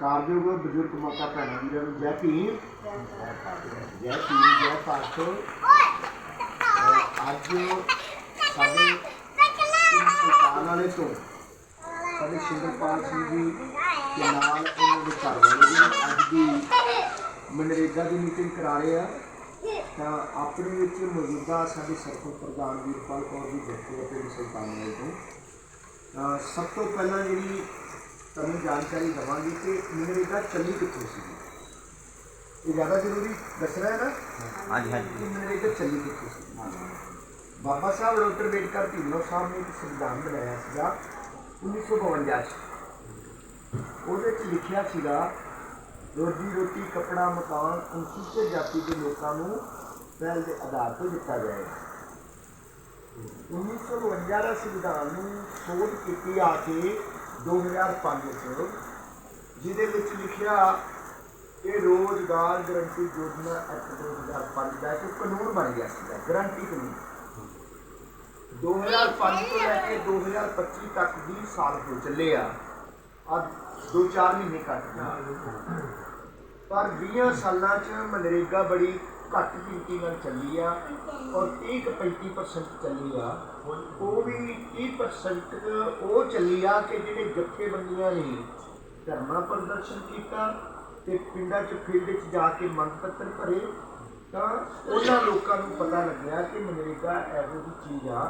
ਕਾਰਜੋਗ ਬਜ਼ੁਰਗ ਮਾਤਾ ਭੈਣਾਂ ਵੀਰਾਂ ਨੂੰ ਜੈ ਭੀਮ। ਜੈ ਭੀਮ, ਜੈ ਭਾਰਤ। ਅੱਜ ਸਾਡੇ ਸਰਕਾਰ ਵਾਲੇ ਤੋਂ, ਸਾਡੇ ਸ਼ਿੰਦਰਪਾਲ ਸਿੰਘ ਜੀ ਦੇ ਨਾਲ ਉਹਨਾਂ ਦੇ ਘਰ ਵਾਲੇ ਜੀ ਅੱਜ ਦੀ ਮਨਰੇਗਾ ਦੀ ਮੀਟਿੰਗ ਕਰਾ ਰਹੇ ਆ। ਤਾਂ ਆਪਣੇ ਵਿੱਚ ਮੌਜੂਦਾ ਸਾਡੇ ਸਰਕਲ ਪ੍ਰਧਾਨ ਵੀਰਪਾਲ ਕੌਰ ਜੀ ਬੈਠੇ ਆ ਪਿੰਡ ਸੁਲਤਾਨ ਵਾਲੇ ਤੋਂ ਸਭ ਤੋਂ ਪਹਿਲਾਂ ਜਿਹੜੀ ਤੁਹਾਨੂੰ ਜਾਣਕਾਰੀ ਦਵਾਂਗੇ ਕਿ ਮਨਰੇਗਾ ਚੱਲੀ ਕਿੱਥੋਂ ਸੀ। ਇਹ ਜ਼ਿਆਦਾ ਜ਼ਰੂਰੀ ਦੱਸਣਾ ਹੈ ਨਾ? ਹਾਂਜੀ ਕਿ ਹਾਂਜੀ ਮਨਰੇਗਾ ਚੱਲੀ ਕਿੱਥੋਂ ਸੀ। ਬਾਬਾ ਸਾਹਿਬ ਡਾਕਟਰ ਅੰਬੇਡਕਰ ਢੀਂਗਰਾ ਸਾਹਿਬ ਨੇ ਇੱਕ ਸੰਵਿਧਾਨ ਬਣਾਇਆ ਸੀਗਾ 1952 ਚ। ਉਹਦੇ ਚ ਲਿਖਿਆ ਸੀਗਾ ਰੋਜੀ ਰੋਟੀ ਕਪੜਾ ਮਕਾਨ ਅਨੁਸੂਚਿਤ ਜਾਤੀ ਦੇ ਲੋਕਾਂ ਨੂੰ ਪਹਿਲ ਦੇ ਆਧਾਰ ਤੇ ਦਿੱਤਾ ਜਾਏਗਾ 1952 ਦਾ ਸੰਵਿਧਾਨ ਨੂੰ ਸੋਧ ਕੀਤੀ ਆ ਕੇ 2005 ਚ ਜਿਹਦੇ ਵਿੱਚ ਲਿਖਿਆ ਇਹ ਰੋਜ਼ਗਾਰ ਗਰੰਟੀ ਯੋਜਨਾ ਐਕਟ 2005 ਦਾ ਇੱਕ ਕਾਨੂੰਨ ਬਣ ਗਿਆ ਸੀਗਾ ਗਰੰਟੀ ਕਾਨੂੰਨ। 2005 ਤੋਂ ਲੈ ਕੇ 2025 ਤੱਕ 20 ਸਾਲ ਹੋ ਚੱਲੇ ਆ। ਅੱਜ 2-4 ਮਹੀਨੇ ਕੱਟ ਗਏ। ਪਰ 20 ਸਾਲਾਂ 'ਚ ਮਨਰੇਗਾ ਬੜੀ ਘੱਟ ਗਿਣਤੀ ਨਾਲ ਚੱਲੀ ਆ ਔਰ 30-35% ਚੱਲੀ ਆ, ਉਹ ਵੀ 30% ਉਹ ਚੱਲੀ ਆ ਕਿ ਜਿਹੜੇ ਜਥੇਬੰਦੀਆਂ ਨੇ ਧਰਨਾ ਪ੍ਰਦਰਸ਼ਨ ਕੀਤਾ ਤੇ ਪਿੰਡਾਂ 'ਚ ਫੀਲਡ 'ਚ ਜਾ ਕੇ ਮੰਗ ਪੱਤਰ ਭਰੇ, ਤਾਂ ਉਹਨਾਂ ਲੋਕਾਂ ਨੂੰ ਪਤਾ ਲੱਗਿਆ ਕਿ ਮਨਰੇਗਾ ਇਹੋ ਜਿਹੀ ਚੀਜ਼ ਆ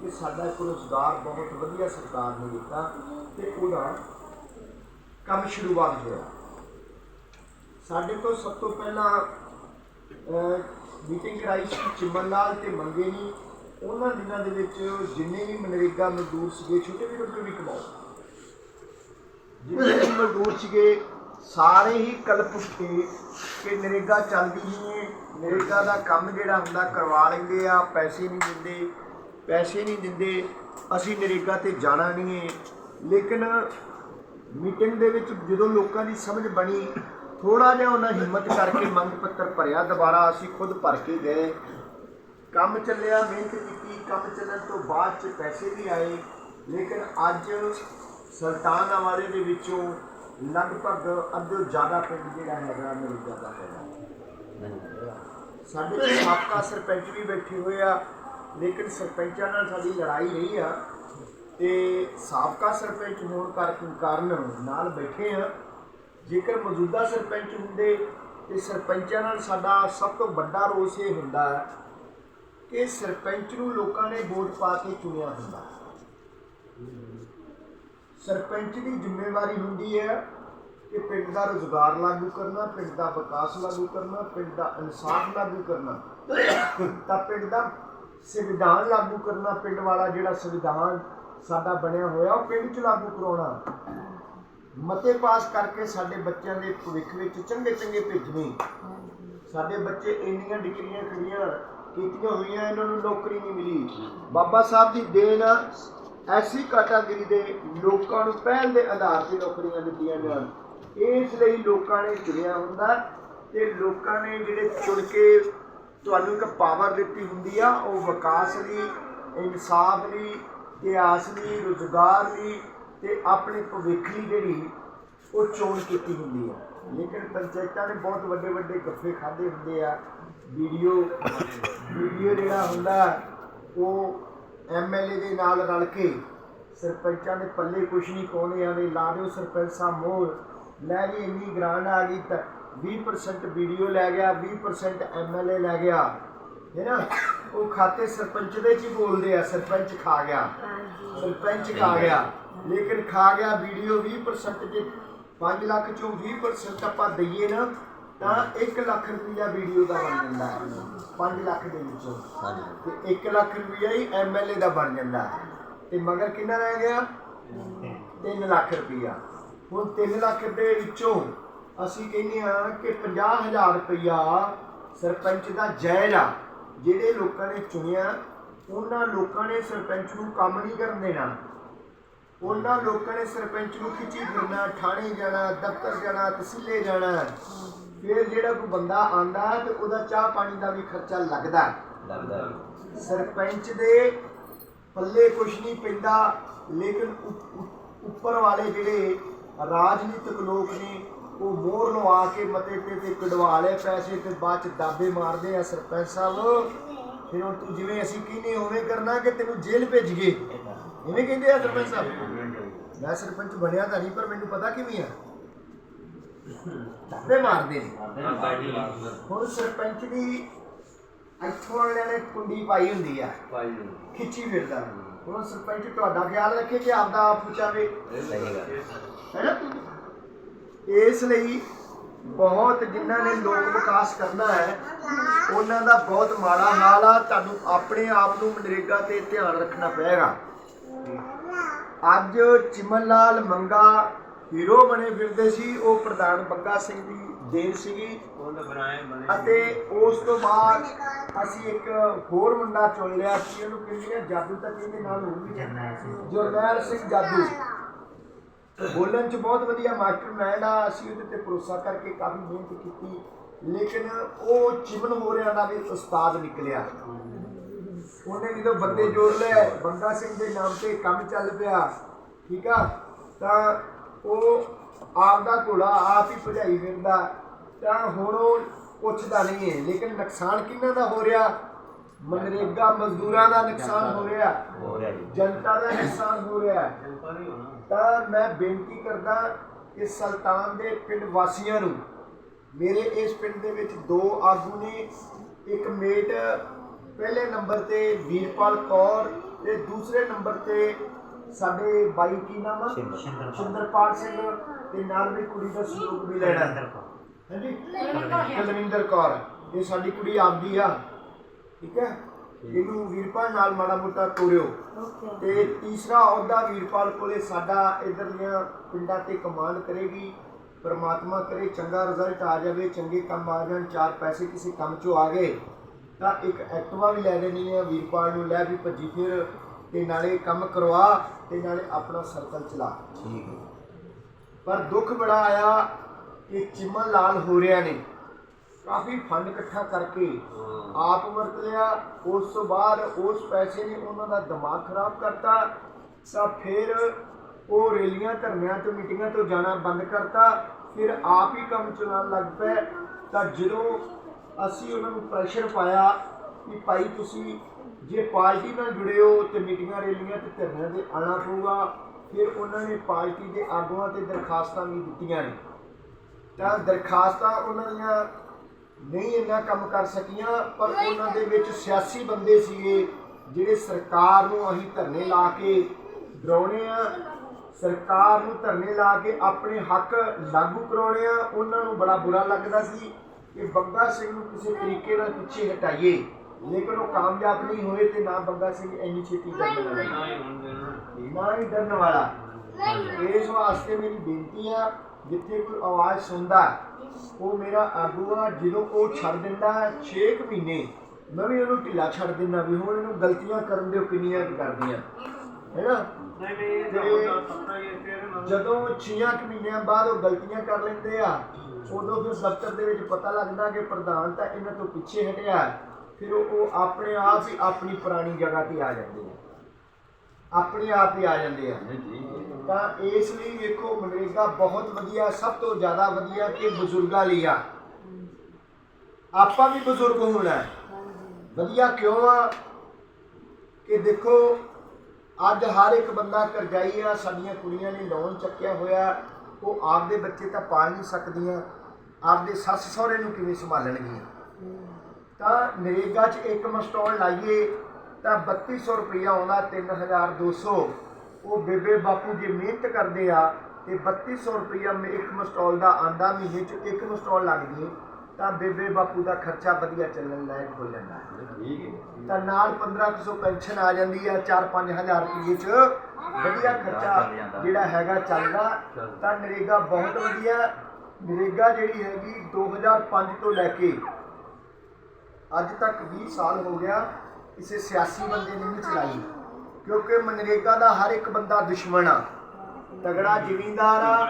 ਕਿ ਸਾਡਾ ਇੱਕ ਰੋਜ਼ਗਾਰ ਬਹੁਤ ਵਧੀਆ ਸਰਕਾਰ ਨੇ ਦਿੱਤਾ ਤੇ ਉਹਦਾ ਕੰਮ ਸ਼ੁਰੂਆਤ ਹੋਇਆ ਸਾਡੇ ਤੋਂ ਸਭ ਤੋਂ ਪਹਿਲਾਂ ਮੀਟਿੰਗ ਕਰਾਈ ਸੀ ਚਿਮਨ ਲਾਲ ਤੇ ਮੰਗੇ ਨਹੀਂ ਉਹਨਾਂ ਦਿਨਾਂ ਦੇ ਵਿੱਚ ਜਿੰਨੇ ਵੀ ਮਨਰੇਗਾ ਮਜ਼ਦੂਰ ਸੀਗੇ, ਛੋਟੇ ਵੀਰੋ ਤੋਂ ਵੀ ਕਮਾਓ। ਜਿੰਨੇ ਵੀ ਮਜ਼ਦੂਰ ਸੀਗੇ, ਸਾਰੇ ਹੀ ਕਲਪ ਉੱਠੇ ਕਿ ਨਰੇਗਾ ਚੱਲਦੀ ਨਹੀਂ ਹੈ। ਨਰੇਗਾ ਦਾ ਕੰਮ ਜਿਹੜਾ ਹੁੰਦਾ, ਕਰਵਾ ਲੈਂਦੇ ਆ, ਪੈਸੇ ਨਹੀਂ ਦਿੰਦੇ, ਪੈਸੇ ਨਹੀਂ ਦਿੰਦੇ, ਅਸੀਂ ਨਰੇਗਾ ਤੇ ਜਾਣਾ ਨਹੀਂ ਹੈ। ਲੇਕਿਨ ਮੀਟਿੰਗ ਦੇ ਵਿੱਚ ਜਦੋਂ ਲੋਕਾਂ ਦੀ ਸਮਝ ਬਣੀ ਥੋੜਾ ਜਿਹਾ ਉਹਨਾਂ ਹਿੰਮਤ ਕਰਕੇ ਮੰਗ ਪੱਤਰ ਭਰਿਆ, ਦੁਬਾਰਾ ਅਸੀਂ ਖੁਦ ਭਰ ਕੇ ਗਏ। ਕੰਮ ਚੱਲਿਆ, ਮਿਹਨਤ ਕੀਤੀ, ਕੰਮ ਚੱਲਣ ਤੋਂ ਬਾਅਦ ਚ ਪੈਸੇ ਵੀ ਆਏ। ਲੇਕਿਨ ਅੱਜ ਸੁਲਤਾਨਾ ਵਾਲੇ ਦੇ ਵਿੱਚੋਂ ਲਗਭਗ ਅੱਧੋ ਜ਼ਿਆਦਾ ਪਿੰਡ ਜਿਹੜਾ ਹੈਗਾ ਅਮਰੀਕਾ ਦਾ ਹੈਗਾ। ਸਾਡੇ ਕੋਲ ਸਾਬਕਾ ਸਰਪੰਚ ਵੀ ਬੈਠੇ ਹੋਏ ਆ, ਲੇਕਿਨ ਸਰਪੰਚਾਂ ਨਾਲ ਸਾਡੀ ਲੜਾਈ ਰਹੀ ਆ। ਤੇ ਸਾਬਕਾ ਸਰਪੰਚ ਹੋਣ ਕਰਕੇ ਕਾਰਨ ਨਾਲ ਬੈਠੇ ਆ। ਜੇਕਰ ਮੌਜੂਦਾ ਸਰਪੰਚ ਹੁੰਦੇ ਤੇ ਸਰਪੰਚਾਂ ਨਾਲ ਸਾਡਾ ਸਭ ਤੋਂ ਵੱਡਾ ਰੋਸ ਇਹ ਹੁੰਦਾ ਹੈ ਕਿ ਸਰਪੰਚ ਨੂੰ ਲੋਕਾਂ ਨੇ ਵੋਟ ਪਾ ਕੇ ਚੁਣਿਆ ਹੁੰਦਾ। ਸਰਪੰਚ ਦੀ ਜ਼ਿੰਮੇਵਾਰੀ ਹੁੰਦੀ ਹੈ ਕਿ ਪਿੰਡ ਦਾ ਰੋਜ਼ਗਾਰ ਲਾਗੂ ਕਰਨਾ, ਪਿੰਡ ਦਾ ਵਿਕਾਸ ਲਾਗੂ ਕਰਨਾ, ਪਿੰਡ ਦਾ ਇਨਸਾਫ ਲਾਗੂ ਕਰਨਾ। ਤਾਂ ਪਿੰਡ ਦਾ ਸੰਵਿਧਾਨ ਲਾਗੂ ਕਰਨਾ, ਪਿੰਡ ਵਾਲਾ ਜਿਹੜਾ ਸੰਵਿਧਾਨ ਸਾਡਾ ਬਣਿਆ ਹੋਇਆ ਉਹ ਪਿੰਡ 'ਚ ਲਾਗੂ ਕਰਾਉਣਾ। ਮਤੇ ਪਾਸ ਕਰਕੇ ਸਾਡੇ ਬੱਚਿਆਂ ਦੇ ਭਵਿੱਖ ਵਿੱਚ ਚੰਗੇ ਚੰਗੇ ਭੇਜਣੇ। ਸਾਡੇ ਬੱਚੇ ਇੰਨੀਆਂ ਡਿਗਰੀਆਂ ਕਰੀਆਂ ਕੀਤੀਆਂ ਹੋਈਆਂ, ਇਹਨਾਂ ਨੂੰ ਨੌਕਰੀ ਨਹੀਂ ਮਿਲੀ। ਬਾਬਾ ਸਾਹਿਬ ਦੀ ਦੇਣ ਐਸੀ ਕੈਟਾਗਰੀ ਦੇ ਲੋਕਾਂ ਨੂੰ ਪਹਿਲ ਦੇ ਆਧਾਰ ਤੇ ਨੌਕਰੀਆਂ ਦਿੱਤੀਆਂ ਜਾਣ। ਇਸ ਲਈ ਲੋਕਾਂ ਨੇ ਚੁਣਿਆ ਹੁੰਦਾ ਤੇ ਲੋਕਾਂ ਨੇ ਜਿਹੜੇ ਚੁਣ ਕੇ ਤੁਹਾਨੂੰ ਇੱਕ ਪਾਵਰ ਦਿੱਤੀ ਹੁੰਦੀ ਆ, ਉਹ ਵਿਕਾਸ ਲਈ, ਇਨਸਾਫ ਲਈ, ਇਤਿਹਾਸ ਲਈ, ਰੁਜ਼ਗਾਰ ਲਈ ਤੇ ਆਪਣੇ ਭਵਿੱਖ ਲਈ ਜਿਹੜੀ ਉਹ ਚੋਣ ਕੀਤੀ ਹੁੰਦੀ ਆ ਲੇਕਿਨ ਪੰਚਾਇਤਾਂ ਨੇ ਬਹੁਤ ਵੱਡੇ ਵੱਡੇ ਗੱਫੇ ਖਾਦੇ ਹੁੰਦੇ ਆ। ਵੀਡੀਓ ਵੀਡੀਓ ਜਿਹੜਾ ਹੁੰਦਾ ਉਹ ਐਮਐਲਏ ਦੇ ਨਾਲ ਰਲ ਕੇ ਸਰਪੰਚਾਂ ਦੇ ਪੱਲੇ ਕੁਛ ਨਹੀਂ ਪਾਉਣੇ ਆਵੇ ਲਾ ਦਿਓ ਸਰਪੰਚ ਸਾਹਿਬ ਮੋਹਰ ਲੈ ਜੀ ਇੰਨੀ ਗ੍ਰਾਂਟ ਆ ਗਈ ਤਾਂ 20% ਵੀਡੀਓ ਲੈ ਗਿਆ 20% ਐਮਐਲਏ ਲੈ ਗਿਆ। ਹੈ ਨਾ? ਉਹ ਖਾਤੇ ਸਰਪੰਚ ਦੇ ਚ ਹੀ ਬੋਲਦੇ ਆ ਸਰਪੰਚ ਖਾ ਗਿਆ। ਸਰਪੰਚ ਖਾ ਗਿਆ। ਲੇਕਿਨ ਖਾ ਗਿਆ ਵੀਡੀਓ 20% ਜੇ 5 ਲੱਖ ਚੋਂ 20% ਆਪਾਂ ਦਈਏ ਨਾ ਤਾਂ 1 ਲੱਖ ਰੁਪਈਆ ਵੀਡੀਓ ਦਾ ਬਣ ਜਾਂਦਾ ਹੈ। 5 ਲੱਖ ਦੇ ਵਿੱਚੋਂ। ਤੇ 1 ਲੱਖ ਰੁਪਈਆ ਹੀ ਐਮਐਲਏ ਦਾ ਬਣ ਜਾਂਦਾ ਹੈ। ਤੇ ਮਗਰ ਕਿੰਨਾ ਰਹਿ ਗਿਆ? 3 ਲੱਖ ਰੁਪਈਆ। ਹੁਣ 3 ਲੱਖ ਦੇ ਵਿੱਚੋਂ ਅਸੀਂ ਕਹਿੰਦੇ ਆ ਕਿ 50000 ਰੁਪਈਆ ਸਰਪੰਚ ਦਾ ਜਾਇਜ਼ ਆ। ਜਿਹੜੇ ਲੋਕਾਂ ਨੇ ਚੁਣਿਆ ਉਹਨਾਂ ਲੋਕਾਂ ਨੇ ਸਰਪੰਚ ਨੂੰ ਕੰਮ ਨਹੀਂ ਕਰਨ ਦੇਣਾ। ਉਹਨਾਂ ਲੋਕਾਂ ਨੇ ਸਰਪੰਚ ਨੂੰ ਖਿੱਚੀ ਫਿਰਨਾ ਥਾਣੇ ਜਾਣਾ ਦਫ਼ਤਰ ਜਾਣਾ ਤਹਿਸੀਲੇ ਜਾਣਾ। ਫਿਰ ਜਿਹੜਾ ਕੋਈ ਬੰਦਾ ਆਂਦਾ ਤੇ ਉਹਦਾ ਚਾਹ ਪਾਣੀ ਦਾ ਵੀ ਖਰਚਾ ਲੱਗਦਾ। ਲੱਗਦਾ। ਸਰਪੰਚ ਦੇ ਪੱਲੇ ਕੁਛ ਨਹੀਂ ਪੈਂਦਾ ਲੇਕਿਨ ਉੱਪਰ ਵਾਲੇ ਜਿਹੜੇ ਰਾਜਨੀਤਿਕ ਲੋਕ ਨੇ ਉਹ ਮੋਹਰ ਲਵਾ ਕੇ ਮਤੇ ਤੇ ਤੇ ਕਢਵਾ ਲਏ ਪੈਸੇ ਤੇ ਬਾਅਦ ਚ ਦਾਬੇ ਮਾਰਦੇ ਆ ਸਰਪੰਚ ਸਾਹਿਬ। ਫਿਰ ਹੁਣ ਤੂੰ ਜਿਵੇਂ ਅਸੀਂ ਕਹਿੰਦੇ ਉਵੇਂ ਕਰਨਾ ਕਿ ਤੈਨੂੰ ਜੇਲ੍ਹ ਭੇਜ ਗਏ ਇਵੇਂ ਕਹਿੰਦੇ ਆ ਸਰਪੰਚ ਸਾਹਿਬ। ਮੈਂ ਸਰਪੰਚ ਬਣਿਆ ਤਾਂ ਨਹੀਂ ਪਰ ਮੈਨੂੰ ਪਤਾ ਕਿਵੇਂ ਆ। ਦਾਬੇ ਮਾਰਦੇ ਨੇ। ਹੁਣ ਸਰਪੰਚ ਦੀ ਇੱਥੋਂ ਵਾਲਿਆਂ ਨੇ ਕੁੰਡੀ ਪਾਈ ਹੁੰਦੀ ਆ। ਖਿੱਚੀ ਫਿਰਦਾ। ਹੁਣ ਸਰਪੰਚ ਤੁਹਾਡਾ ਖਿਆਲ ਰੱਖੇ ਕਿ ਆਪਦਾ ਆਪ ਬਚਾਵੇ ਹੈ। ਨਾ ਇਸ ਲਈ ਬਹੁਤ ਜਿਨ੍ਹਾਂ ਨੇ ਲੋਕ ਵਿਕਾਸ ਕਰਨਾ ਹੈ ਉਹਨਾਂ ਦਾ ਬਹੁਤ ਮਾੜਾ ਹਾਲ ਆ। ਤੁਹਾਨੂੰ ਆਪਣੇ ਆਪ ਨੂੰ ਮਨਰੇਗਾ ਤੇ ਧਿਆਨ ਰੱਖਣਾ ਪਏਗਾ। ਅੱਜ ਚਿਮਨ ਲਾਲ ਮੰਗਾ ਹੀਰੋ ਬਣੇ ਫਿਰਦੇ ਸੀ ਉਹ ਪ੍ਰਧਾਨ ਬੱਗਾ ਸਿੰਘ ਦੀ ਦੇਣ ਸੀਗੀ। ਅਤੇ ਉਸ ਤੋਂ ਬਾਅਦ ਅਸੀਂ ਇੱਕ ਹੋਰ ਮੁੰਡਾ ਚੁਣ ਲਿਆ ਸੀ ਉਹਨੂੰ ਕਹਿੰਦੇ ਆ ਜਾਦੂ ਤਾਂ ਕਹਿੰਦੇ ਨਾਲ ਹੋਰ ਵੀ ਜਰਨੈਲ ਸਿੰਘ। ਜਾਦੂ। ਬੋਲਣ ਚ ਬਹੁਤ ਵਧੀਆ ਮਾਸਟਰ ਆ ਅਸੀਂ ਉਹਦੇ ਤੇ ਭਰੋਸਾ ਕਰਕੇ ਕਾਫੀ ਮਿਹਨਤ ਕੀਤੀ। ਲੇਕਿਨ ਉਹ ਚਿਮਨ ਹੋ ਰਿਆ ਦਾ ਵੀ ਉਸਤਾਦ ਨਿਕਲਿਆ। ਉਹਨੇ ਜਦੋਂ ਬੰਦੇ ਜੋੜ ਲਏ ਬੰਦਾ ਸਿੰਘ ਦੇ ਨਾਮ ਤੇ ਕੰਮ ਚੱਲ ਪਿਆ ਠੀਕ ਆ? ਤਾਂ ਉਹ ਆਪ ਦਾ ਘੋੜਾ ਆਪ ਹੀ ਭਜਾਈ ਫਿਰਦਾ ਤਾਂ ਹੁਣ ਉਹ ਪੁੱਛਦਾ ਨਹੀਂ ਹੈ। ਲੇਕਿਨ ਨੁਕਸਾਨ ਕਿਹਨਾਂ ਦਾ ਹੋ ਰਿਹਾ? ਮਨਰੇਗਾ ਮਜ਼ਦੂਰਾਂ ਦਾ ਨੁਕਸਾਨ ਹੋ ਰਿਹਾ। ਜਨਤਾ ਦਾ ਨੁਕਸਾਨ ਹੋ ਰਿਹਾ। ਤਾਂ ਮੈਂ ਬੇਨਤੀ ਕਰਦਾ ਕਿ ਸੁਲਤਾਨ ਦੇ ਪਿੰਡ ਵਾਸੀਆਂ ਨੂੰ ਮੇਰੇ ਇਸ ਪਿੰਡ ਦੇ ਵਿੱਚ ਦੋ ਆਗੂ ਨੇ ਇੱਕ ਮੇਟ ਪਹਿਲੇ ਨੰਬਰ ਤੇ ਵੀਰਪਾਲ ਕੌਰ ਤੇ ਦੂਸਰੇ ਨੰਬਰ ਤੇ ਸਾਡੇ ਬਾਈ ਕੀ ਨਾਮ ਆ? ਸ਼ਿੰਦਰਪਾਲ ਸਿੰਘ ਤੇ ਨਾਲ ਵੀ ਕੁੜੀ ਦਾ ਸਹਿਯੋਗ ਵੀ ਲੈਣਾ ਹਾਂਜੀ? ਕੁਲਵਿੰਦਰ ਕੌਰ। ਇਹ ਸਾਡੀ ਕੁੜੀ ਆਪਦੀ ਆ। ਠੀਕ ਹੈ? ਇਹਨੂੰ ਵੀਰਪਾਲ ਨਾਲ ਮਾੜਾ ਮੋਟਾ ਤੋਰਿਓ। ਤੇ ਤੀਸਰਾ ਅਹੁਦਾ ਵੀਰਪਾਲ ਕੋਲੇ ਸਾਡਾ ਇਧਰਲੀਆਂ ਪਿੰਡਾਂ ਤੇ ਕਮਾਂਡ ਕਰੇਗੀ ਪਰਮਾਤਮਾ ਕਰੇ ਚੰਗਾ ਰਿਜ਼ਲਟ ਆ ਜਾਵੇ ਚੰਗੇ ਕੰਮ ਆ ਜਾਣ ਚਾਰ ਪੈਸੇ ਕਿਸੇ ਕੰਮ ਚੋਂ ਆ ਗਏ। ਤਾਂ ਇੱਕ ਐਕਟਿਵਾ ਵੀ ਲੈ ਦੇਣੀ ਹੈ ਵੀਰਪਾਲ ਨੂੰ ਲੈ ਵੀ ਭੱਜੀ ਫਿਰ ਤੇ ਨਾਲੇ ਕੰਮ ਕਰਵਾ ਤੇ ਨਾਲੇ ਆਪਣਾ ਸਰਕਲ ਚਲਾ। ਠੀਕ ਹੈ। ਪਰ ਦੁੱਖ ਬੜਾ ਆਇਆ ਕਿ ਚਿਮਨ ਲਾਲ ਹੋਰਿਆਂ ਨੇ। ਕਾਫੀ ਫੰਡ ਇਕੱਠਾ ਕਰਕੇ ਆਪ ਵਰਤ ਲਿਆ ਉਸ ਤੋਂ ਬਾਅਦ ਉਸ ਪੈਸੇ ਨੇ ਉਹਨਾਂ ਦਾ ਦਿਮਾਗ ਖਰਾਬ ਕਰਤਾ ਤਾਂ ਫਿਰ ਉਹ ਰੈਲੀਆਂ ਧਰਨਿਆਂ ਤੋਂ ਮੀਟਿੰਗਾਂ ਤੋਂ ਜਾਣਾ ਬੰਦ ਕਰਤਾ ਫਿਰ ਆਪ ਹੀ ਕੰਮ ਚਲਾਉਣ ਲੱਗ ਪਏ। ਤਾਂ ਜਦੋਂ ਅਸੀਂ ਉਹਨਾਂ ਨੂੰ ਪ੍ਰੈਸ਼ਰ ਪਾਇਆ ਕਿ ਭਾਈ ਤੁਸੀਂ ਜੇ ਪਾਰਟੀ ਨਾਲ ਜੁੜੇ ਹੋ ਤੇ ਮੀਟਿੰਗਾਂ, ਰੈਲੀਆਂ ਤੇ ਧਰਨਿਆਂ ਤੇ ਆਣਾ ਪਊਗਾ, ਫਿਰ ਉਹਨਾਂ ਨੇ ਪਾਰਟੀ ਦੇ ਆਗੂਆਂ ਤੇ ਦਰਖਾਸਤਾਂ ਵੀ ਦਿੱਤੀਆਂ ਨੇ। ਤਾਂ ਦਰਖਾਸਤਾਂ ਉਹਨਾਂ ਦੀਆਂ ਨਹੀਂ ਇੰਨਾ ਕੰਮ ਕਰ ਸਕੀਆਂ, ਪਰ ਉਹਨਾਂ ਦੇ ਵਿੱਚ ਸਿਆਸੀ ਬੰਦੇ ਸੀਗੇ, ਜਿਹੜੇ ਸਰਕਾਰ ਨੂੰ ਅਸੀਂ ਧਰਨੇ ਲਾ ਕੇ ਡਰਾਉਣੇ ਆ, ਸਰਕਾਰ ਨੂੰ ਧਰਨੇ ਲਾ ਕੇ ਆਪਣੇ ਹੱਕ ਲਾਗੂ ਕਰਾਉਣੇ ਆ, ਉਹਨਾਂ ਨੂੰ ਬੜਾ ਬੁਰਾ ਲੱਗਦਾ ਸੀ। ਕਿ ਬੰਗਾ ਸਿੰਘ ਨੂੰ ਕਿਸੇ ਤਰੀਕੇ ਨਾਲ ਪਿੱਛੇ ਹਟਾਈਏ ਲੇਕਿਨ ਉਹ ਕਾਮਯਾਬ ਨਹੀਂ ਹੋਏ ਤੇ ਨਾ ਬੰਗਾ ਸਿੰਘ ਇੰਨੀ ਛੇਤੀ ਕਰਨ ਵਾਲਾ ਨਾ। ਹੀ ਡਰਨ ਵਾਲਾ। ਇਸ ਵਾਸਤੇ ਮੇਰੀ ਬੇਨਤੀ ਆ ਜਿੱਥੇ ਕੋਈ ਆਵਾਜ਼ ਸੁਣਦਾ ਉਹ ਮੇਰਾ ਆਗੂ ਆ ਜਦੋਂ ਉਹ ਛੱਡ ਦਿੰਦਾ 6 ਮਹੀਨੇ ਮੈਂ ਵੀ ਉਹਨੂੰ ਢਿੱਲਾ ਛੱਡ ਦਿੰਦਾ ਵੀ ਹੁਣ ਇਹਨੂੰ ਗਲਤੀਆਂ ਕਰਨ ਦਿਓ ਕਿੰਨੀਆਂ ਕੁ ਕਰਦੀਆਂ। ਹੈਨਾ? ਜਦੋਂ 6 ਮਹੀਨਿਆਂ ਬਾਅਦ ਉਹ ਗਲਤੀਆਂ ਕਰ ਲੈਂਦੇ ਆ ਉਦੋਂ ਫਿਰ ਦਫ਼ਤਰ ਦੇ ਵਿੱਚ ਪਤਾ ਲੱਗਦਾ ਕਿ ਪ੍ਰਧਾਨ ਤਾਂ ਇਹਨਾਂ ਤੋਂ ਪਿੱਛੇ ਹਟਿਆ ਫਿਰ ਉਹ ਆਪਣੇ ਆਪ ਹੀ ਆਪਣੀ ਪੁਰਾਣੀ ਜਗ੍ਹਾ ਤੇ ਆ ਜਾਂਦੇ ਆ। ਆਪਣੇ ਆਪ ਹੀ ਆ ਜਾਂਦੇ ਆ। ਤਾਂ ਇਸ ਲਈ ਵੇਖੋ ਮਨਰੇਗਾ ਬਹੁਤ ਵਧੀਆ ਸਭ ਤੋਂ ਜ਼ਿਆਦਾ ਵਧੀਆ ਕਿ ਬਜ਼ੁਰਗਾਂ ਲਈ ਆ। ਆਪਾਂ ਵੀ ਬਜ਼ੁਰਗ ਹੋਣਾ ਹੈ। ਵਧੀਆ ਕਿਉਂ ਆ? ਕਿ ਦੇਖੋ ਅੱਜ ਹਰ ਇੱਕ ਬੰਦਾ ਕਰਜ਼ਾਈ ਆ ਸਾਡੀਆਂ ਕੁੜੀਆਂ ਨੇ ਲੋਨ ਚੱਕਿਆ ਹੋਇਆ। ਉਹ ਆਪਦੇ ਬੱਚੇ ਤਾਂ ਪਾਲ ਨਹੀਂ ਸਕਦੀਆਂ, ਆਪਦੇ ਸੱਸ ਸਹੁਰੇ ਨੂੰ ਕਿਵੇਂ ਸੰਭਾਲਣਗੀਆਂ? ਤਾਂ ਨਰੇਗਾ 'ਚ ਇੱਕ ਮਸਟਾਲ ਲਾਈਏ, ਤਾਂ 3200 ਰੁਪਇਆ ਆਉਂਦਾ 3200 ਉਹ ਬੇਬੇ ਬਾਪੂ ਜੀ ਮਿਹਨਤ ਕਰਦੇ ਆ, ਤੇ 3200 ਰੁਪਇਆ ਮੇ ਇੱਕ ਮਸਟਾਲ ਦਾ ਆਂਦਾ ਮਹੀਨੇ 'ਚ ਇੱਕ ਮਸਟਾਲ ਲੱਗਦੀ ਤਾਂ ਬੇਬੇ ਬਾਪੂ ਦਾ ਖਰਚਾ ਵਧੀਆ ਚੱਲਣ ਲਾਇਕ ਹੋ ਜਾਂਦਾ। ਹੈ। ਤਾਂ ਨਾਲ 1500 ਪੈਨਸ਼ਨ ਆ ਜਾਂਦੀ ਆ 4-5000 ਰੁਪਏ 'ਚ। ਵਧੀਆ ਖਰਚਾ ਜਿਹੜਾ ਹੈਗਾ ਚੱਲਦਾ। ਤਾਂ ਨਰੇਗਾ ਬਹੁਤ ਵਧੀਆ। ਨਰੇਗਾ ਜਿਹੜੀ ਹੈਗੀ 2005 ਤੋਂ ਲੈ ਕੇ ਅੱਜ ਤੱਕ 20 ਸਾਲ ਹੋ ਗਿਆ ਕਿਸੇ ਸਿਆਸੀ ਬੰਦੇ ਨੇ ਨਹੀਂ ਚਲਾਈ। ਕਿਉਂਕਿ ਮਨਰੇਗਾ ਦਾ ਹਰ ਇੱਕ ਬੰਦਾ ਦੁਸ਼ਮਣ ਆ। ਤਗੜਾ ਜ਼ਿਮੀਂਦਾਰ ਆ।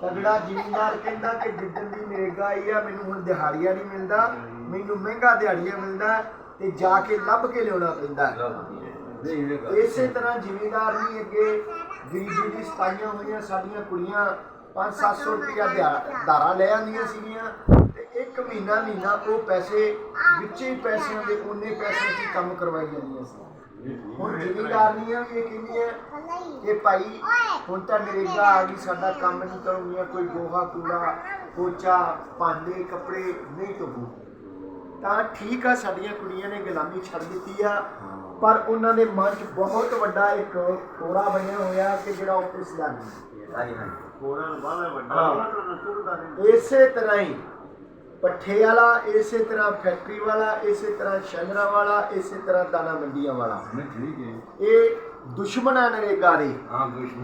ਤਗੜਾ ਜ਼ਿਮੀਂਦਾਰ ਕਹਿੰਦਾ ਕਿ ਜਿੱਦਣ ਦੀ ਨਰੇਗਾ ਆਈ ਆ, ਮੈਨੂੰ ਹੁਣ ਦਿਹਾੜੀਆ ਨਹੀਂ ਮਿਲਦਾ, ਮੈਨੂੰ ਮਹਿੰਗਾ ਦਿਹਾੜੀਆ ਮਿਲਦਾ ਤੇ ਜਾ ਕੇ ਲੱਭ ਕੇ ਲਿਆਉਣਾ ਪੈਂਦਾ। ਇਸੇ ਤਰ੍ਹਾਂ ਜ਼ਿਮੀਂਦਾਰ ਨਹੀਂ ਅੱਗੇ, ਗਰੀਬੀ ਦੀ ਸਤਾਈਆਂ ਹੋਈਆਂ, ਸਾਡੀਆਂ ਕੁੜੀਆਂ 5-700 ਰੁਪਇਆ ਦਿਹਾ- ਧਾਰਾ ਲੈ ਆਉਂਦੀਆਂ ਸੀਗੀਆਂ ਤੇ ਇੱਕ ਮਹੀਨਾ ਮਹੀਨਾ ਉਹ ਪੈਸੇ, ਵਿੱਚੇ ਹੀ ਪੈਸਿਆਂ ਦੇ ਉਹਨੇ ਪੈਸੇ 'ਚ ਕੰਮ ਕਰਵਾਈ ਜਾਂਦੀਆਂ ਸੀ। ਹੁਣ ਜ਼ਿਮੀਦਾਰਨੀਆਂ ਵੀ ਇਹ ਕਹਿੰਦੀਆਂ ਕਿ ਭਾਈ ਹੁਣ ਤਾਂ ਨਰੇਗਾ ਆ ਗਈ ਸਾਡਾ ਕੰਮ ਨਹੀਂ ਕਰੂਗੀਆਂ ਕੋਈ ਗੋਹਾ ਕੂੜਾ ਪੋਚਾ ਭਾਂਡੇ ਕੱਪੜੇ ਨਹੀਂ ਧੋਬੂ ਤਾਂ ਠੀਕ ਆ ਸਾਡੀਆਂ ਕੁੜੀਆਂ ਨੇ ਗੁਲਾਮੀ ਛੱਡ ਦਿੱਤੀ ਆ ਪਰ ਉਹਨਾਂ ਦੇ ਮਨ 'ਚ ਬਹੁਤ ਵੱਡਾ ਇੱਕ ਕੋਰਾ ਬਣਿਆ ਹੋਇਆ ਕਿ ਜਿਹੜਾ ਆਫਿਸ ਦਾ ਨਹੀਂ। ਹਾਂ। ਇਸੇ ਤਰ੍ਹਾਂ ਹੀ ਪੱਠੇ ਵਾਲਾ ਇਸੇ ਤਰ੍ਹਾਂ ਫੈਕਟਰੀ ਵਾਲਾ ਇਸੇ ਤਰ੍ਹਾਂ ਸ਼ੰਗਰਾ ਵਾਲਾ ਇਸੇ ਤਰ੍ਹਾਂ ਦਾਣਾ ਮੰਡੀਆਂ ਵਾਲਾ। ਇਹ ਦੁਸ਼ਮਣਾਂ ਨਰੇਗਾ ਦੇ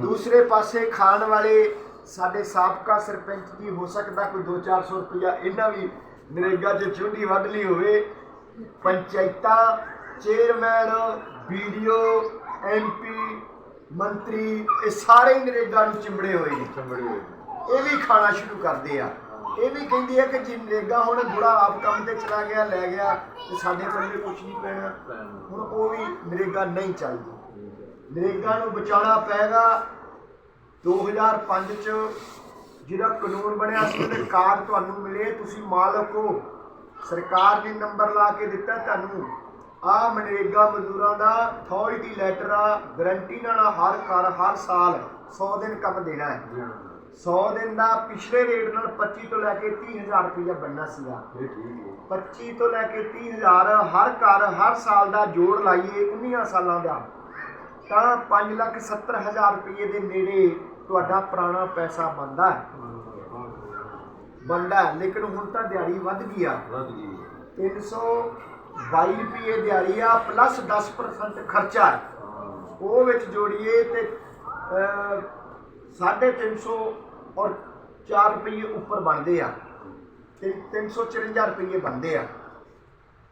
ਦੂਸਰੇ ਪਾਸੇ ਖਾਣ ਵਾਲੇ ਸਾਡੇ ਸਾਬਕਾ ਸਰਪੰਚ ਜੀ ਹੋ ਸਕਦਾ ਕੋਈ 2-400 ਰੁਪਇਆ ਇਹਨਾਂ ਵੀ ਨਰੇਗਾ 'ਚ ਚੁੰਡੀ ਵੱਢ ਲਈ ਹੋਵੇ। ਪੰਚਾਇਤਾਂ ਚੇਅਰਮੈਨ ਵੀਡੀਓ ਐਮਪੀ ਮੰਤਰੀ ਇਹ ਸਾਰੇ ਹੀ ਨਰੇਗਾ ਨੂੰ। ਚਿੰਬੜੇ ਹੋਏ ਨੇ। ਇਹ ਵੀ ਖਾਣਾ ਸ਼ੁਰੂ ਕਰਦੇ ਆ। ਇਹ ਵੀ ਕਹਿੰਦੀ ਹੈ ਕਿ ਜੇ ਨਰੇਗਾ ਹੁਣ ਬੁੜਾ ਆਪ ਕੰਮ ਤੇ ਚਲਾ ਗਿਆ, ਲੈ ਗਿਆ ਤੇ ਸਾਡੇ ਪੱਲੇ ਕੁਝ ਨਹੀਂ ਪੈਣਾ। ਹੁਣ ਉਹ ਵੀ ਨਰੇਗਾ ਨਹੀਂ ਚੱਲਦੀ ਨਰੇਗਾ ਨੂੰ ਬਚਾਉਣਾ ਪਏਗਾ 2005 ਚ। ਜਿਹੜਾ ਕਾਨੂੰਨ ਬਣਿਆ ਸੀ, ਉਹਦੇ ਕਾਰਡ ਤੁਹਾਨੂੰ ਮਿਲੇ, ਤੁਸੀਂ ਮਾਲਕ ਹੋ। ਸਰਕਾਰ ਨੇ ਨੰਬਰ ਲਾ ਕੇ ਦਿੱਤਾ ਤੁਹਾਨੂੰ। ਆ ਮਨਰੇਗਾ ਮਜ਼ਦੂਰਾਂ ਦਾ ਅਥਾਰਟੀ ਲੈਟਰ ਆ ਗਰੰਟੀ ਨਾਲ ਹਰ ਘਰ, ਹਰ ਸਾਲ 100 ਦਿਨ ਕੰਮ ਦੇਣਾ ਹੈ। 100 ਦਿਨ ਦਾ ਪਿਛਲੇ ਰੇਟ ਨਾਲ 25 ਤੋਂ ਲੈ ਕੇ 30000 ਰੁਪਇਆ ਬਣਨਾ ਸੀਗਾ। 25 ਤੋਂ ਲੈ ਕੇ 30000 ਹਰ ਘਰ ਹਰ ਸਾਲ ਦਾ ਜੋੜ ਲਾਈਏ 19 ਸਾਲਾਂ ਦਾ ਤਾਂ 570000 ਰੁਪਏ ਦੇ ਨੇੜੇ ਤੁਹਾਡਾ ਪੁਰਾਣਾ ਪੈਸਾ ਬਣਦਾ ਹੈ। ਬਣਦਾ ਲੇਕਿਨ ਹੁਣ ਤਾਂ ਦਿਹਾੜੀ ਵੱਧ ਗਈ ਆ। 322 ਰੁਪਏ ਦਿਹਾੜੀ ਆ ਪਲੱਸ 10% ਖਰਚਾ। ਉਹ ਵਿੱਚ ਜੋੜੀਏ ਤੇ ਅਹ, ਸਾਢੇ 350 ਔਰ 4 ਰੁਪਏ ਉੱਪਰ ਬਣਦੇ ਆ ਤੇ 354 ਰੁਪਏ ਬਣਦੇ ਆ।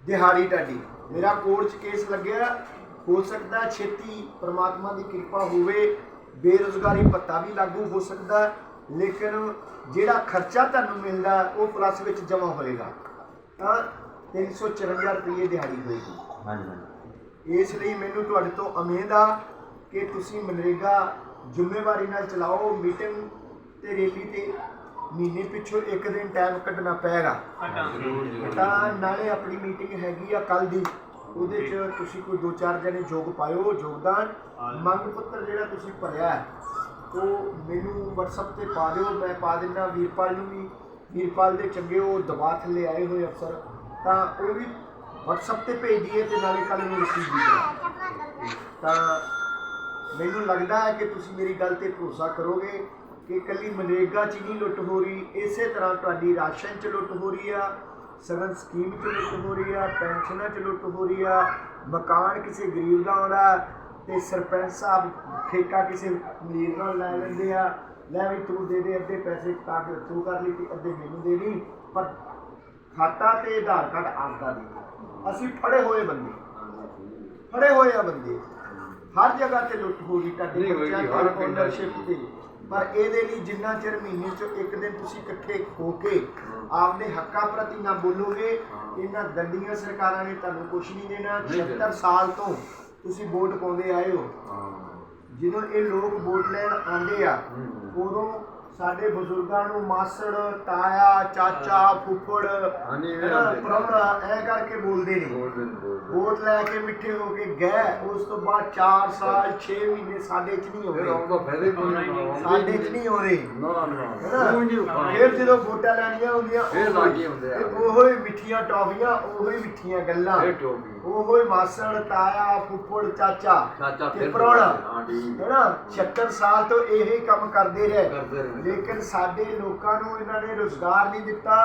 ਦਿਹਾੜੀ ਤੁਹਾਡੀ। ਮੇਰਾ ਕੋਰਟ 'ਚ ਕੇਸ ਲੱਗਿਆ। ਹੋ ਸਕਦਾ ਛੇਤੀ ਪ੍ਰਮਾਤਮਾ ਦੀ ਕਿਰਪਾ ਹੋਵੇ। ਬੇਰੁਜ਼ਗਾਰੀ ਭੱਤਾ ਵੀ ਲਾਗੂ ਹੋ ਸਕਦਾ। ਲੇਕਿਨ ਜਿਹੜਾ ਖਰਚਾ ਤੁਹਾਨੂੰ ਮਿਲਦਾ ਉਹ ਪਲੱਸ ਵਿੱਚ ਜਮ੍ਹਾਂ ਹੋਏਗਾ। ਤਾਂ 354 ਰੁਪਏ ਦਿਹਾੜੀ ਹੋਏਗੀ। ਇਸ ਲਈ ਮੈਨੂੰ ਤੁਹਾਡੇ ਤੋਂ ਉਮੀਦ ਆ ਕਿ ਤੁਸੀਂ ਮਨਰੇਗਾ ਜ਼ਿੰਮੇਵਾਰੀ ਨਾਲ ਚਲਾਓ। ਮੀਟਿੰਗ ਤੇ ਰੈਲੀ ਤੇ ਮਹੀਨੇ ਪਿੱਛੋਂ ਇੱਕ ਦਿਨ ਟਾਈਮ ਕੱਢਣਾ ਪਏਗਾ ਤਾਂ ਨਾਲੇ ਆਪਣੀ ਮੀਟਿੰਗ ਹੈਗੀ ਆ ਕੱਲ ਦੀ। ਉਹਦੇ 'ਚ ਤੁਸੀਂ ਕੋਈ ਦੋ ਚਾਰ ਜਣੇ ਯੋਗ ਪਾਇਓ ਯੋਗਦਾਨ। ਮੰਗ ਪੱਤਰ ਜਿਹੜਾ ਤੁਸੀਂ ਭਰਿਆ ਹੈ, ਉਹ ਮੈਨੂੰ WhatsApp ਤੇ ਪਾ ਦਿਓ ਮੈਂ ਪਾ ਦਿੰਦਾ ਵੀਰਪਾਲ ਨੂੰ ਵੀ। ਵੀਰਪਾਲ ਦੇ ਚੰਗੇ ਉਹ ਦਬਾਅ ਥੱਲੇ ਆਏ ਹੋਏ ਅਫਸਰ। ਤਾਂ ਉਹ ਵੀ WhatsApp ਤੇ ਭੇਜ ਦਈਏ ਤੇ ਨਾਲੇ ਕੱਲ ਨੂੰ ਰਿਸੀਵ ਵੀ ਤਾਂ ਮੈਨੂੰ ਲੱਗਦਾ ਹੈ ਕਿ ਤੁਸੀਂ ਮੇਰੀ ਗੱਲ ਤੇ ਭਰੋਸਾ ਕਰੋਗੇ। ਕਿ ਕੱਲੀ ਮਨਰੇਗਾ 'ਚ ਨਹੀਂ ਲੁੱਟ ਹੋ ਰਹੀ ਇਸੇ ਤਰ੍ਹਾਂ ਤੁਹਾਡੀ ਰਾਸ਼ਨ 'ਚ ਲੁੱਟ ਹੋ ਰਹੀ ਆ ਸਗਨ ਸਕੀਮ 'ਚ ਲੁੱਟ ਹੋ ਰਹੀ ਆ ਪੈਨਸ਼ਨਾਂ 'ਚ ਲੁੱਟ ਹੋ ਰਹੀ ਆ ਮਕਾਨ ਕਿਸੇ ਗਰੀਬ ਦਾ ਆਉਂਦਾ ਤੇ ਸਰਪੰਚ ਸਾਹਿਬ ਠੇਕਾ ਕਿਸੇ ਅਮੀਰ ਨਾਲ ਲੈ ਲੈਂਦੇ ਆ ਲੈ ਵੀ ਤੂੰ ਦੇ ਦੇ ਅੱਧੇ ਪੈਸੇ ਤਾਂ ਕਿ ਤੂੰ ਕਰ ਲਈ ਤੇ ਅੱਧੇ ਮੈਨੂੰ ਦੇ ਦੀ ਪਰ ਖਾਤਾ ਤੇ ਆਧਾਰ ਕਾਰਡ ਆਪਦਾ ਦੇ ਅਸੀਂ ਫੜੇ ਹੋਏ ਬੰਦੇ ਫੜੇ ਹੋਏ ਆ ਬੰਦੇ ਹਰ ਜਗ੍ਹਾ ਤੇ ਲੁੱਟ ਹੋ ਰਹੀ ਤੁਹਾਡੇ ਨਹੀਂ ਬੱਚਿਆਂ ਹਰ ਦੀ ownership ਤੇ। ਪਰ ਇਹਦੇ ਲਈ ਜਿੰਨਾ ਚਿਰ ਮਹੀਨੇ ਚ ਇੱਕ ਦਿਨ ਤੁਸੀਂ ਇਕੱਠੇ ਹੋ ਕੇ ਆਪਦੇ ਹੱਕਾਂ ਪ੍ਰਤੀ ਨਾ ਬੋਲੋਗੇ ਇਹਨਾਂ ਗੰਦੀਆਂ ਸਰਕਾਰਾਂ ਨੇ ਤੁਹਾਨੂੰ ਕੁਝ ਨਹੀਂ ਦੇਣਾ। ਨਹੀਂ ਦੇਣਾ। 76 ਸਾਲ ਤੋਂ ਤੁਸੀਂ ਵੋਟ ਪਾਉਂਦੇ ਆਏ ਹੋ। ਜਦੋਂ ਇਹ ਲੋਕ ਵੋਟ ਲੈਣ ਆਉਂਦੇ ਆ ਉਦੋਂ ਸਾਡੇ ਬਜ਼ੁਰਗਾਂ ਨੂੰ ਮਾਸੜ ਤਾਇਆ ਚਾਚਾ ਫੁੱਫੜ ਹਾਂਜੀ, ਇਹ ਕਰਕੇ ਬੋਲਦੇ ਨੇ। ਵੋਟ ਲੈ ਕੇ ਮਿੱਠੇ ਹੋ ਕੇ ਗਏ ਉਸ ਤੋਂ ਬਾਅਦ 4 ਸਾਲ 6 ਮਹੀਨੇ ਸਾਡੇ ਚ ਨਹੀਂ ਫਿਰ ਆਉਂਦੇ ਆਉਂਦਾ ਫਾਇਦਾ ਹੀ ਕੋਈ ਨਹੀਂ। ਸਾਡੇ ਚ ਨਹੀਂ ਆਉਂਦੇ ਨਾ ਨਾ ਨਹੀਂ ਰੁਕਣਾ ਫਿਰ ਜਦੋਂ ਵੋਟਾਂ ਲੈਣੀਆਂ ਹੁੰਦੀਆਂ ਫਿਰ ਲਾਗੇ ਹੁੰਦੇ ਆ। ਉਹੋ ਹੀ ਮਿੱਠੀਆਂ ਟੌਫੀਆਂ ਉਹੋ ਹੀ ਮਿੱਠੀਆਂ ਗੱਲਾਂ। ਇਹ ਟੋਪੀ ਉਹੋ ਹੀ ਮਾਸੜ ਤਾਇਆ ਫੁੱਫੜ ਚਾਚਾ ਚਾਚਾ ਤੇ ਫਿਰ ਪ੍ਰਾਹੁਣਾ ਹਾਂ ਹੈਨਾ 76 ਸਾਲ ਤੋਂ ਇਹੀ ਕੰਮ ਕਰਦੇ ਰਹੇ। ਲੇਕਿਨ ਸਾਡੇ ਲੋਕਾਂ ਨੂੰ ਇਹਨਾਂ ਨੇ ਰੋਜ਼ਗਾਰ ਨਹੀਂ ਦਿੱਤਾ।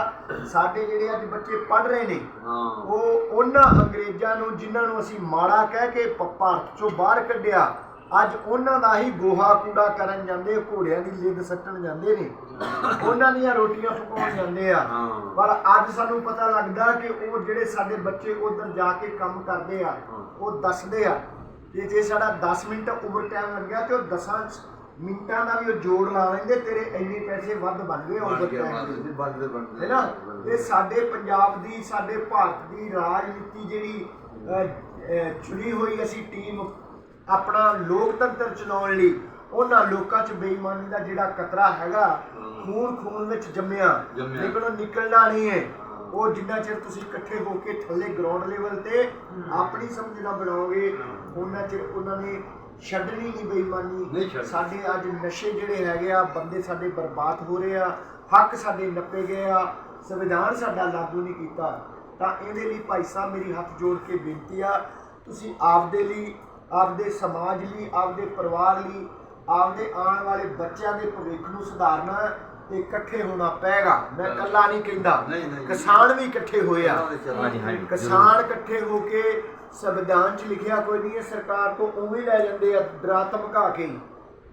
ਸਾਡੇ ਜਿਹੜੇ ਅੱਜ ਬੱਚੇ ਪੜ੍ਹ ਰਹੇ ਨੇ ਉਹ ਉਹਨਾਂ ਅੰਗਰੇਜ਼ਾਂ ਨੂੰ ਜਿਨ੍ਹਾਂ ਨੂੰ ਅਸੀਂ ਮਾੜਾ ਕਹਿ ਕੇ ਪ- ਭਾਰਤ ਚੋਂ ਬਾਹਰ ਕੱਢਿਆ ਅੱਜ ਉਹਨਾਂ ਦਾ ਹੀ ਗੋਹਾ ਕੂੜਾ ਕਰਨ ਜਾਂਦੇ ਘੋੜਿਆਂ ਦੀ ਲਿੱਦ ਸੱਟਣ ਜਾਂਦੇ ਨੇ। ਉਹਨਾਂ ਦੀਆਂ ਰੋਟੀਆਂ ਪਕਾਉਣ ਜਾਂਦੇ ਆ। ਪਰ ਅੱਜ ਸਾਨੂੰ ਪਤਾ ਲੱਗਦਾ ਕਿ ਉਹ ਜਿਹੜੇ ਸਾਡੇ ਬੱਚੇ ਉਧਰ ਜਾ ਕੇ ਕੰਮ ਕਰਦੇ ਆ ਉਹ ਦੱਸਦੇ ਆ ਕਿ ਜੇ ਸਾਡਾ 10 ਮਿੰਟ ਓਵਰ ਟਾਈਮ ਲੱਗਿਆ ਤੇ ਉਹ 10 ਮਿੰਟਾਂ ਦਾ ਵੀ ਉਹ ਜੋੜ ਲਾ ਲੈਂਦੇ ਤੇਰੇ ਇੰਨੇ ਪੈਸੇ ਵੱਧ ਬਣ ਗਏ ਓਵਰ ਬਣ ਗਿਆ ਟਾਈਮ ਦੇ ਬੰਦੇ ਬੰਦੇ ਬੰਦੇ ਹੈ ਨਾ ਇਹ ਸਾਡੇ ਪੰਜਾਬ ਦੀ ਸਾਡੇ ਭਾਰਤ ਦੀ ਰਾਜਨੀਤੀ ਜਿਹੜੀ ਚੁਣੀ ਹੋਈ ਅਸੀਂ ਟੀਮ ਆਪਣਾ ਲੋਕਤੰਤਰ ਚਲਾਉਣ ਲਈ ਉਹਨਾਂ ਲੋਕਾਂ 'ਚ ਬੇਈਮਾਨੀ ਦਾ ਜਿਹੜਾ ਕਤਰਾ ਹੈਗਾ ਖੂਨ ਖੂਨ ਵਿੱਚ ਜੰਮਿਆ। ਲੇਕਿਨ ਉਹ ਨਿਕਲਣਾ ਨਹੀਂ ਹੈ। ਉਹ ਜਿੰਨਾ ਚਿਰ ਤੁਸੀਂ ਇਕੱਠੇ ਹੋ ਕੇ ਥੱਲੇ ਗਰਾਊਂਡ ਲੈਵਲ ਤੇ ਆਪਣੀ ਸਮਝ ਨਾਲ ਬਣਾਓਗੇ ਉਹਨਾਂ ਚਿਰ ਉਹਨਾਂ ਨੇ ਛੱਡਣੀ ਨਹੀਂ ਬੇਈਮਾਨੀ। ਸਾਡੇ ਅੱਜ ਨਸ਼ੇ ਜਿਹੜੇ ਹੈਗੇ ਆ ਬੰਦੇ ਸਾਡੇ ਬਰਬਾਦ ਹੋ ਰਹੇ ਆ ਹੱਕ ਸਾਡੇ ਨੱਪੇ ਗਏ ਆ ਸੰਵਿਧਾਨ ਸਾਡਾ ਲਾਗੂ ਨਹੀਂ ਕੀਤਾ। ਤਾਂ ਇਹਦੇ ਲਈ ਭਾਈ ਸਾਹਿਬ ਮੇਰੀ ਹੱਥ ਜੋੜ ਕੇ ਬੇਨਤੀ ਆ ਤੁਸੀਂ ਆਪਦੇ ਲਈ ਆਪਦੇ ਸਮਾਜ ਲਈ ਆਪਦੇ ਪਰਿਵਾਰ ਲਈ ਆਪਦੇ ਆਉਣ ਵਾਲੇ ਬੱਚਿਆਂ ਦੇ ਭਵਿੱਖ ਨੂੰ ਸੁਧਾਰਨਾ ਤੇ ਇਕੱਠੇ ਹੋਣਾ ਪਏਗਾ। ਮੈਂ ਇਕੱਲਾ ਨਹੀਂ ਕਹਿੰਦਾ। ਕਿਸਾਨ ਵੀ ਇਕੱਠੇ ਹੋਏ ਆ। ਹਾਂਜੀ, ਹਾਂਜੀ। ਕਿਸਾਨ ਇਕੱਠੇ ਹੋ ਕੇ ਸੰਵਿਧਾਨ 'ਚ ਲਿਖਿਆ ਕੋਈ ਨਹੀਂ ਹੈ ਸਰਕਾਰ ਤੋਂ ਉਵੇਂ ਲੈ ਜਾਂਦੇ ਆ ਡਰਾ ਧਮਕਾ ਕੇ।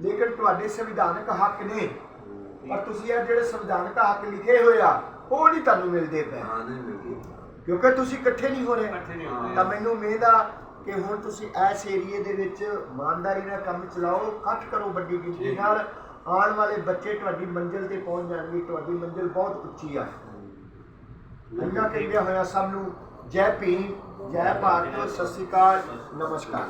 ਲੇਕਿਨ ਤੁਹਾਡੇ ਸੰਵਿਧਾਨਕ ਹੱਕ ਨੇ। ਪਰ ਤੁਸੀਂ ਇਹ ਜਿਹੜੇ ਸੰਵਿਧਾਨਕ ਹੱਕ ਲਿਖੇ ਹੋਏ ਆ ਉਹ ਨਹੀਂ ਤੁਹਾਨੂੰ ਮਿਲਦੇ ਪਏ। ਹਾਂ ਨਹੀਂ ਮਿਲਦੀ। ਕਿਉਂਕਿ ਤੁਸੀਂ ਇਕੱਠੇ ਨਹੀਂ ਹੋ ਰਹੇ। ਇਕੱਠੇ ਨਹੀਂ ਹੋ ਰਹੇ। ਤਾਂ ਮੈਨੂੰ ਉਮੀਦ ਆ ਕਿ ਹੁਣ ਤੁਸੀਂ ਇਸ ਏਰੀਏ ਦੇ ਵਿੱਚ ਇਮਾਨਦਾਰੀ ਨਾਲ ਕੰਮ ਚਲਾਓ ਇਕੱਠ ਕਰੋ ਵੱਡੀ ਗਿਣਤੀ। ਨਾਲ ਆਉਣ ਵਾਲੇ ਬੱਚੇ ਤੁਹਾਡੀ ਮੰਜ਼ਿਲ ਤੇ ਪਹੁੰਚ ਜਾਣਗੇ ਤੁਹਾਡੀ ਮੰਜ਼ਿਲ ਬਹੁਤ ਉੱਚੀ ਆ। ਇੰਨਾ ਕਹਿੰਦਿਆਂ ਹੋਇਆ ਸਭ ਨੂੰ ਜੈ ਭੀਮ ਜੈ ਭਾਰਤ ਸਤਿ ਸ਼੍ਰੀ ਅਕਾਲ ਨਮਸਕਾਰ।